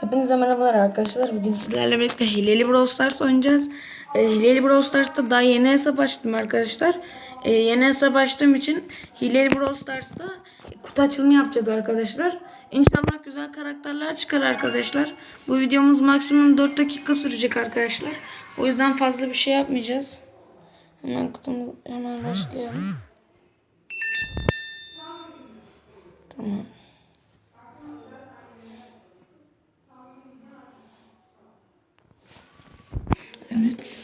Hepinize merhabalar arkadaşlar. Bugün sizlerle birlikte Hileli Brawl Stars oynayacağız. Ee, Hileli Brawl Stars'ta daha yeni hesap açtım arkadaşlar. Ee, yeni hesap açtığım için Hileli Brawl Stars'ta kutu açılımı yapacağız arkadaşlar. İnşallah güzel karakterler çıkar arkadaşlar. Bu videomuz maksimum 4 dakika sürecek arkadaşlar. O yüzden fazla bir şey yapmayacağız. Hemen kutumu hemen başlayalım. Tamam. Evet.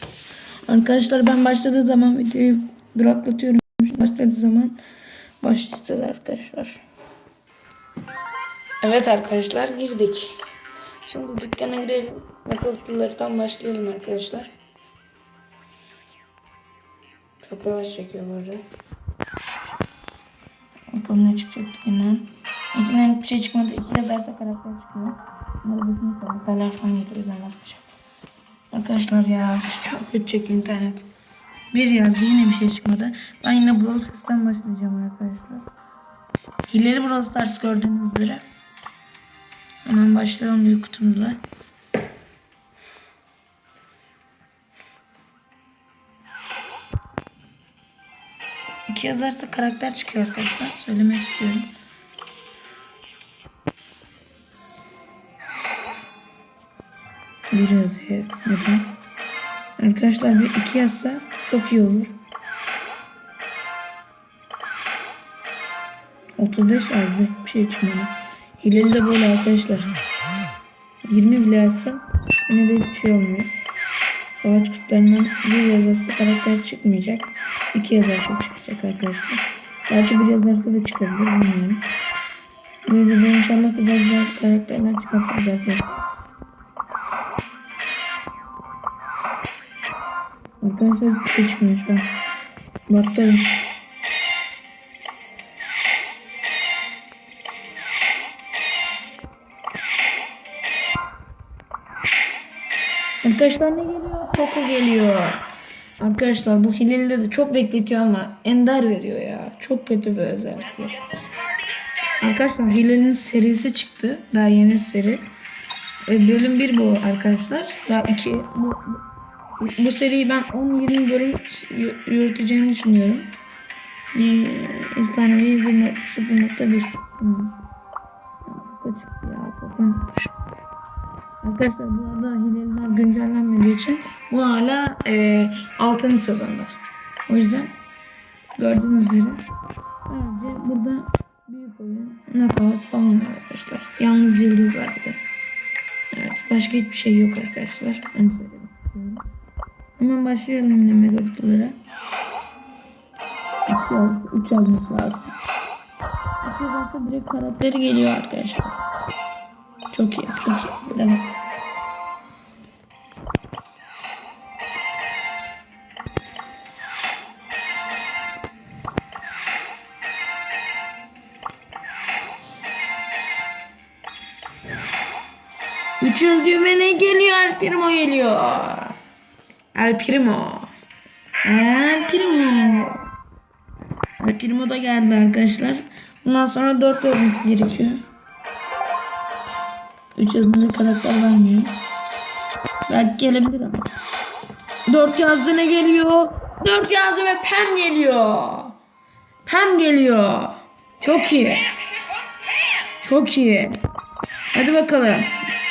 Arkadaşlar ben başladığı zaman videoyu duraklatıyorum. Başladığı zaman başlayacağız arkadaşlar. Evet arkadaşlar girdik. Şimdi dükkana girelim. Kutulardan başlayalım arkadaşlar. Çok yavaş çekiyor burada. Bakalım ne çıkacak dükkandan. İkinden hiçbir şey çıkmadı. İki yazarsa karakter çıkıyor. Bunları bütün karakterler falan geliyor. Yüzden basmayacağım. Arkadaşlar ya çok kötü internet. Bir yazdı yine bir şey çıkmadı. Ben yine Brawl Stars'tan başlayacağım arkadaşlar. Hileli Brawl Stars gördüğünüz üzere. Hemen başlayalım büyük kutumuzla. İki yazarsa karakter çıkıyor arkadaşlar. Söylemek istiyorum. Bir yazıyor. Neden? Arkadaşlar bir iki yazsa çok iyi olur. 35 yazdı. Bir şey çıkmadı. Hileli de böyle arkadaşlar. 20 bile yazsa yine de hiçbir şey olmuyor. Savaş kutularından bir yazarsa karakter çıkmayacak. İki yazarsa çıkacak arkadaşlar. Belki bir yazarsa da çıkabilir bilmiyorum. Bu yüzden inşallah güzel güzel karakterler çıkartırız arkadaşlar. Bir şey çıkmıyor şu an. Baktım. Arkadaşlar ne geliyor? Poco geliyor. Arkadaşlar bu hileli de çok bekletiyor ama ender veriyor ya. Çok kötü bir özellik. Arkadaşlar hilenin serisi çıktı. Daha yeni seri. E, bölüm 1 bu arkadaşlar. Daha 2 bu, bu, bu seriyi ben 10-20 bölüm yürüteceğimi düşünüyorum. Ee, efsanevi 1.0.1 Hmm. Arkadaşlar bu arada hileler güncellenmediği için bu hala e, 6. sezonda. O yüzden gördüğünüz üzere sadece burada büyük oyun, knockout falan var arkadaşlar. Yalnız yıldız var bir de. Evet başka hiçbir şey yok arkadaşlar. İstiyorum. Hemen başlayalım yine mega kutulara. Üç yaz, üç yazması lazım. Üç yazarsa direkt karakteri geliyor arkadaşlar. Çok iyi, çok iyi. Devam. Üç yazıyor ne geliyor? El Primo geliyor. El Primo. El Primo. El Primo da geldi arkadaşlar. Bundan sonra dört yazması gerekiyor. 3 yazınca karakter vermiyor. Belki gelebilir ama. 4 yazdı ne geliyor? 4 yazdı ve Pem geliyor. Pem geliyor. Çok iyi. Çok iyi. Hadi bakalım.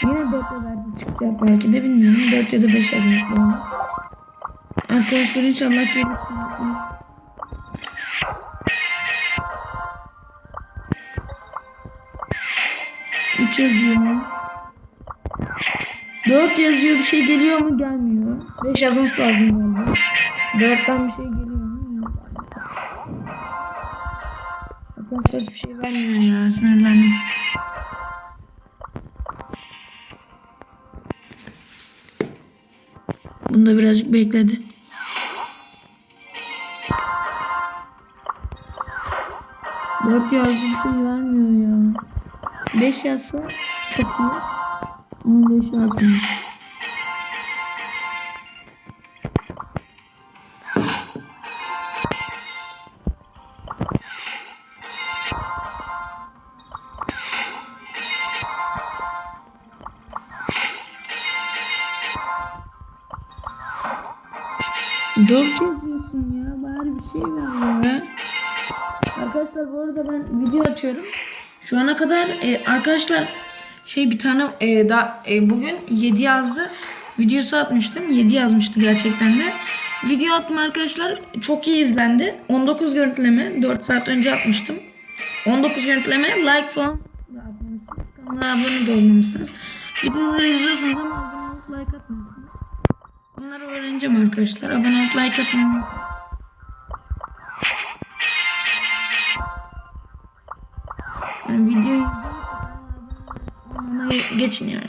Yine 4 yazardı çıkacak belki de bilmiyorum. 4 ya da 5 yazmak lazım. Arkadaşlar inşallah gelir. Üç yazıyor. Dört yazıyor bir şey geliyor mu gelmiyor. Beş yazması lazım galiba. Dörtten bir şey geliyor mu? Arkadaşlar hiçbir şey vermiyor ya sinirlendim. Bunda birazcık bekledi. 4 yazdığı şey vermiyor ya. 5 yazsa çok iyi. Ama 5 yazmıyor. Dört Arkadaşlar bu arada ben video atıyorum. Şu ana kadar e, arkadaşlar şey bir tane e, da e, bugün 7 yazdı. Videosu atmıştım. 7 yazmıştı gerçekten de. Video attım arkadaşlar. Çok iyi izlendi. 19 görüntüleme. 4 saat önce atmıştım. 19 görüntüleme. Like falan. Kanala abone de olmamışsınız. Videoları izliyorsunuz ama abone olup like atmıyorsunuz. Bunları öğreneceğim arkadaşlar. Abone olup like atmayı Yani videoyu geçin yani.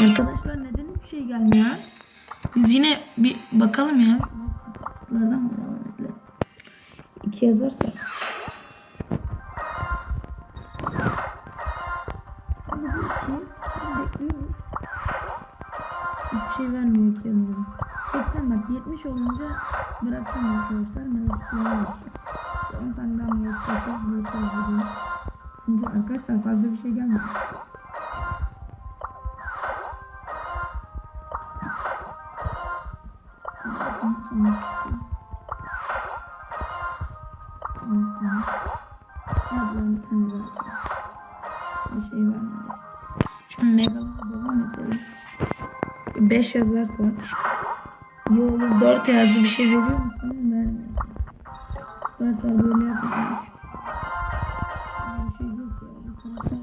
Arkadaşlar neden hiçbir şey gelmiyor? Biz yine bir bakalım ya. Bunlardan mı devam? İki yazarsa. Bir şey vermiyor ki yazıyorum. 80 bak 70 olunca bırakacağım arkadaşlar. Var. 10 tane daha melek yapacağız. Yazıyorum. Çünkü arkadaşlar fazla bir şey. Bir şey vermiyor. Şimdi Megal'a devam edelim. 5 yazarsa iyi olur 4 yazdı bir şey veriyor musun? Vermiyor. Süpersel böyle yapıyor. Bir şey yok ya. bu karakter-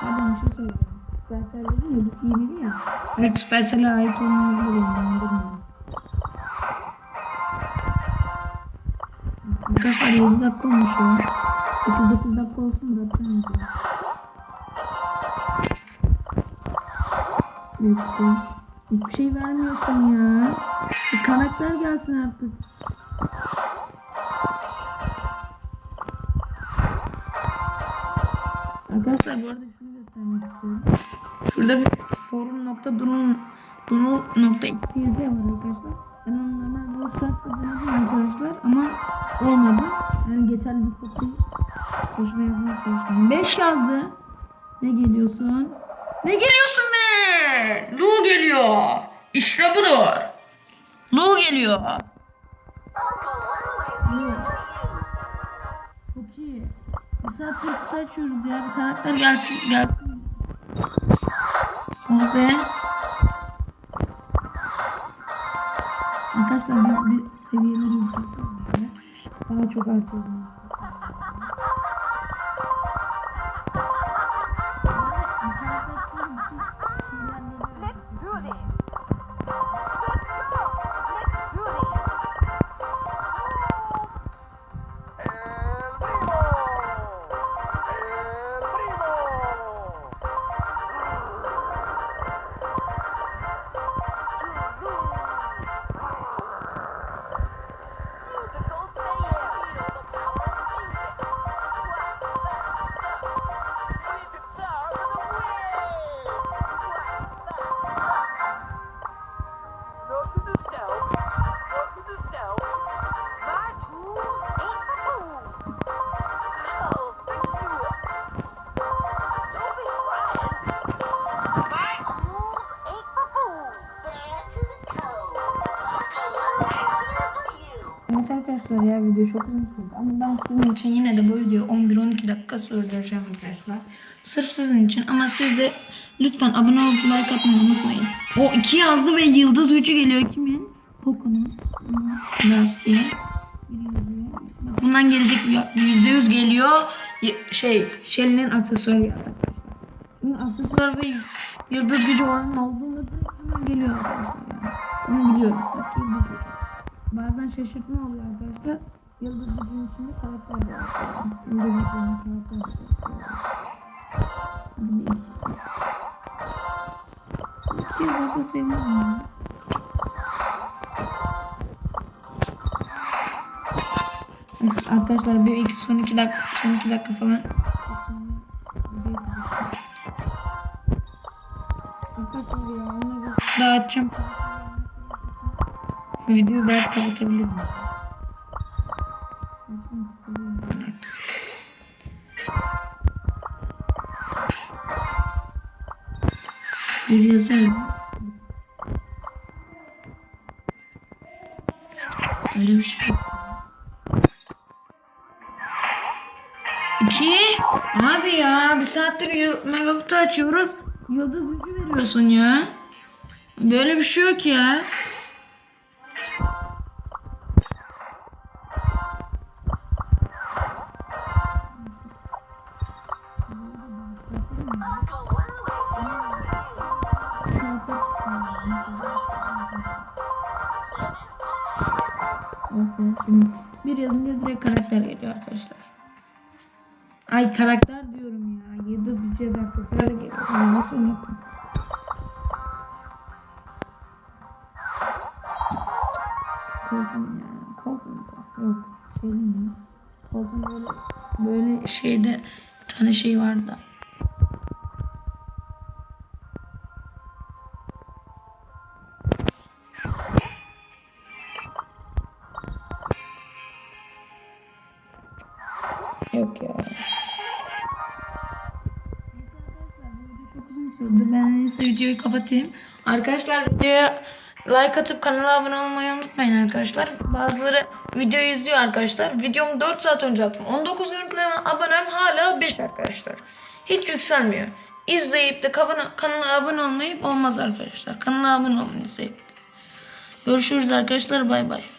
Pardon bir şey söyleyeceğim. Süpersel dedi ya bu iyi ya. Evet Süpersel'e ait olmayabilir yani. bilmiyorum. Arkadaşlar 7 dakika olmuş ya. 8-9 dakika olsun mesela. Lütfen. Hiçbir şey vermiyorsun ya. Bir karakter gelsin artık. Arkadaşlar bu arada şunu göstermek istiyorum. Şurada bir forum nokta durun durun nokta XYZ var arkadaşlar. Ben normal bu denedim arkadaşlar ama olmadı. Yani geçerli bir kod 5 yazdı. Ne geliyorsun? Ne geliyorsun be? Lu geliyor. İşte budur. Lu geliyor. Lu. Çok iyi. Bir saattir kutu açıyoruz ya. Bir karakter gelsin. gelsin. Oh be. Arkadaşlar biz bir seviyeleri yükseltelim. Daha çok artıyoruz. Ama ben sizin için yine de bu videoyu 11-12 dakika sürdüreceğim arkadaşlar. Sırf sizin için ama siz de lütfen abone olup like atmayı unutmayın. O iki yazdı ve yıldız gücü geliyor kimin? Poco'nun. Last diye. Bundan gelecek yüzde yüz geliyor. Y- Şey, Shelly'nin aksesuarı geldi aksesuar ve yıldız gücü oranın olduğunda hemen geliyor arkadaşlar. Onu biliyorum. Bazen şaşırtma oluyor arkadaşlar. Yıldız gücünün içinde karakter de var. Yıldız gücünün karakter de var. İki. Fazla sevmiyorum ya. Arkadaşlar bir iki son iki dakika son iki dakika falan. Onları dağıtacağım. Videoyu belki kapatabilirim. Bir yazayım. Öyle bir şey yok. İki. Abi ya bir saattir Megakutu açıyoruz. Yıldız gücü veriyorsun ya. Böyle bir şey yok ya. Bir yazınca direkt karakter geliyor arkadaşlar. Ay karakter diyorum ya. Yıldız gücü aksesuarı geliyor. Ben nasıl unuttum? Koltuğum ya. Da. Yok. Şey? Koltuğum böyle, böyle şeyde bir tane şey vardı Sürdü. Ben videoyu kapatayım. Arkadaşlar videoya like atıp kanala abone olmayı unutmayın arkadaşlar. Bazıları video izliyor arkadaşlar. Videomu 4 saat önce attım. 19 görüntüleme abonem hala 5 arkadaşlar. Hiç yükselmiyor. İzleyip de kanala, abone olmayıp olmaz arkadaşlar. Kanala abone olmayı izleyip. Görüşürüz arkadaşlar. Bay bay.